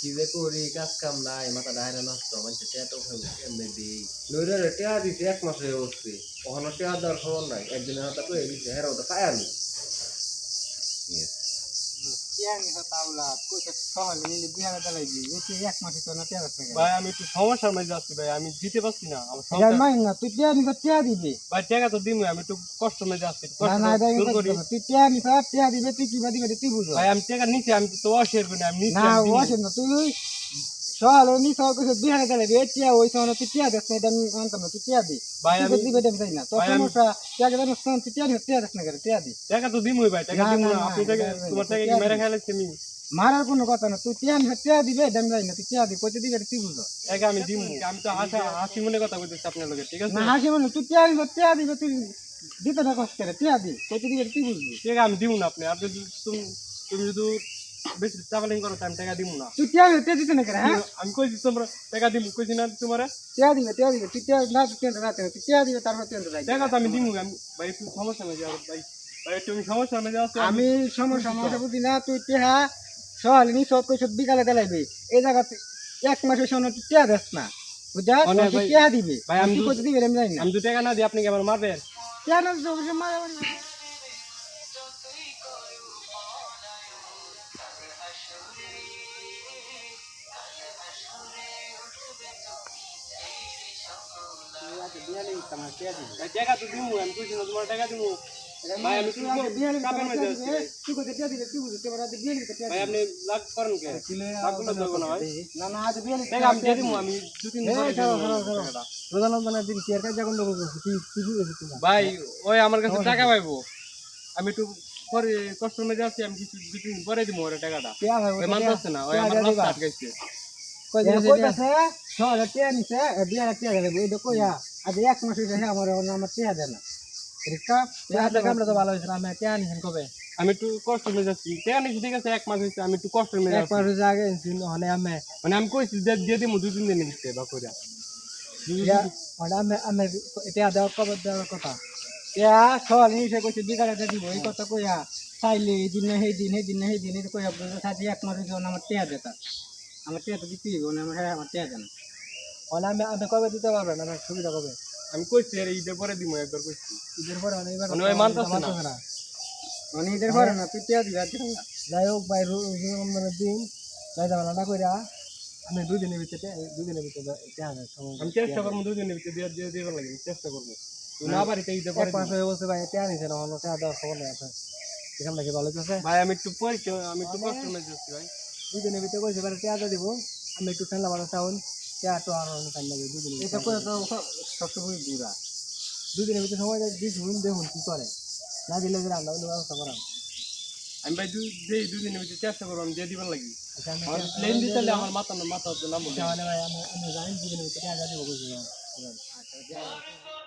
কি যে করি কাজ কাম নাই, মাথা ডায়রা নষ্ট, মানুষের টিয়া তো কেমনে দিই। নইরে টেয়া দিছি, এক মাসে হয়ে উঠছে কখনো টিয়া দেওয়ার খবর নাই একদিনের হাতে কয়ে দিছে হেরাও তো পায় আমি ভাই আমি একটু সমস্যার মধ্যে আছি ভাই আমি দিতে পারছি না আমার সংসার- তুই টিয়া নিবা টিয়া দিবি ভাই টাকা তো দিমু আমি একটু মধ্যে না কষ্ট না দূর করি তুই টিয়া নিবা টিয়া দিবে তুই কিবা দিবে তুই বুঝো ভাই আমি টাকা নিছি আমি তো অশের করি আমি না আমি না তুই সকাল নি সকাল কইছে বিহারে গেলে রে টিয়া ওই সময় তুই টিয়া দেখ না এটা আমি আনতাম না তুই টিয়া দি। ভাই আমি দিবে দেবে তাই না। তোর সমস্যা টিয়া গেলে না তুই দিবে টিয়া দেখ না করে দি। টাকা তো দিমুই ভাই টাকা না, দিমু না, না। না, আপনি টাকা না, না, তোমার টাকা কি মেরে দিবি। খাইলেছি আমি? মারার কোনো কথা না তুই টিয়া নিবা টিয়া দিবে এটা আমি না তুই টিয়া দি কইতে দিবে তুই বুঝো টাকা আমি দিমু। আমি তো হাসি হাসি মনে কথা কইতেছি আপনার লগে ঠিক আছে? না হাসি মানে তুই নিবা টিয়া দিবে তুই দিতে না কষ্ট করে টিয়া দি কইতে দিবে তুই বুঝবি টাকা আমি দিমু না আপনি আপনি তুমি তুমি যদি বেশি ট্রাভেলিং করো আমি টাকা না। তুই টিয়া টিয়া দিতে না হ্যাঁ? আমি কইছি তোমরা টাকা কইছি না তোমার? টিয়া দিবে টিয়া দিবে তুই টিয়া না তুই টিয়া না তুই টিয়া দিবে তারপর টিয়া টাকা তো আমি আমি ভাই একটু সমস্যা মধ্যে আছি ভাই। ভাই সমস্যার মধ্যে আছি আমি সমস্যা সমস্যা বুঝি না তুই টেহা সকালে নি সব কইছ বিকালে দেলাইবি। এই জায়গাতে এক মাসের সময় তুই দেস না বুঝা? তুই দিবি। ভাই, আমি তুই দু- কইতে দিবি আমি জানি না। আমি দু টাকা না দিই আপনি কি আমার মারবেন? টেহা না অবশ্যই মারা যাবে না। ভাই টাকা তো দিমু আমি কইছি না তোমার টাকা দিমু ভাই আমি তুই আগে বিয়ে নিবি, মধ্যে টেহা তুই কইতে টেহা দিবি, তুই বুঝবি, তারপর আগে বিয়ে ভাই আপনি লাগ করেন কে লাগ করলে না ভাই না, না, আগে বিয়ে টাকা আমি দিয়ে দিমু আমি দু তিন দিন এই, পরে খারাপ, দিমু খারাপ, খারাপ। টাকাটা। রোজা রমজানের দিন কি আর কাজ যখন লোক তুই তুই কি করছিস তুই? ভাই ওই আমার কাছে টাকা পাইবো আমি একটু পরে কষ্ট মধ্যে আছি আমি কিছু দু তিন পরে দিমু ওর টাকাটা ভাই, মানতেছে না ওই আমার রাস্তা। আটকাইছে কই দিছে কইতাছে নিছে এই আজ এক মাস হইছে হ্যাঁ আমার আমার টিয়া দেয় না। রিক্সা আমরা তো ভালো হইছে আমি একটু কষ্ট মধ্যে আছি টাকা নিছি ঠিক আছে এক মাস হয়েছে আমি একটু কষ্ট মধ্যে এক মাস হইছে আগে হলে আমি। মানে আমি কইছি যে দিয়ে দিমু দু তিন দিন দিতে বা কইরা। আমি আমি টিয়া দেওয়ার কবে দেওয়ার কথা? টিয়া শহরে নিছে কইছে বিকালে দিব এই কথা কইয়া চাইলে এই দিন সেই দিন সেই দিন সেই দিন কইয়া সাথে এক মাস হইছে আমার টিয়া দেতা আমার টিয়া তো দিতে দিব না আমার হ্যাঁ আমার টিয়া দেন হলে আমি আমি কবে দিতে পারবেন? আমার সুবিধা কবে? আমি কইছি এর ঈদের পরে দিমু একবার কইছি। ঈদের পরে মানে এবার মানে না। মানে ঈদের পরে না তুই টিয়া দিবি যাই হোক ভাই রমজানের দিন। যাই যাব না কইরা আমি দুই দিনের ভিতরে দুই দিনের ভিতরে টিয়া দেয় সময় আমি চেষ্টা করব দুই দিনের ভিতরে দিয়ে দিয়ে দিবার লাগে চেষ্টা করব। তুই না বাড়িতে ঈদের পরে মাস হয়ে বসে ভাই টিয়া নিছে না অন্য টিয়া দেওয়ার খবর নেই আপনার। এখান থেকে ভালো চলছে ভাই আমি একটু পরিচয় আমি একটু কষ্ট মধ্যে আছি ভাই। দুই দিনের ভিতরে কইছে টিয়া দিব। আমি একটু ঠান্ডা ভালো চাউন তো আর অনেক টাইম লাগে দুই এটা করে তো সবসময় দূরা দুই ভিতরে সময় দিস হুন দেখুন কি করে? না দিলে যে রান্না বান্না ব্যবস্থা করাম আমি ভাই দুই দুই দিনের ভিতরে চেষ্টা করব আমি দিয়ে দিবার লাগি। আচ্ছা প্লেন দিতে হলে আমার মাথা মাথা হচ্ছে না বলতে মানে ভাই আমি আমি জানি দুই দিনের ভিতরে টিয়া দিব আচ্ছা